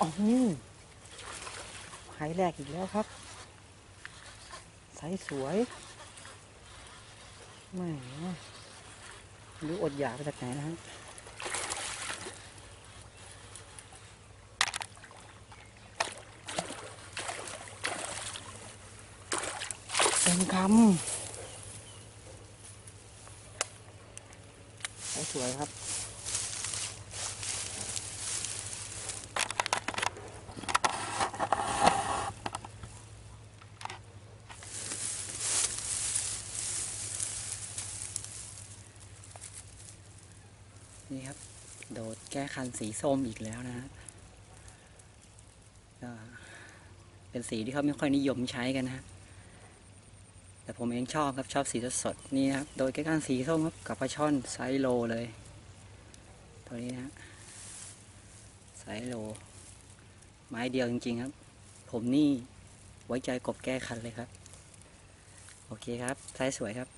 หูไฮแรกอีกแล้วครับไซส์สวยแหม่ไม่รู้อดอยากมาจากไหนนะฮะเต็มคำไซส์สวยครับ นี่ครับ โดดแก้คันสีส้มอีกแล้วนะฮะก็เป็นสีที่เขาไม่ค่อยนิยมใช้กันนะฮะแต่ผมเองชอบครับชอบสีสดๆนี่ครับโดดแก้คันสีส้มครับกับปลาช่อนไซโลเลยตัวนี้นะไซโล ไม้เดียวจริงๆครับ ผมนี่ไว้ใจกบแก้คันเลยครับ โอเคครับไซสสวยครับ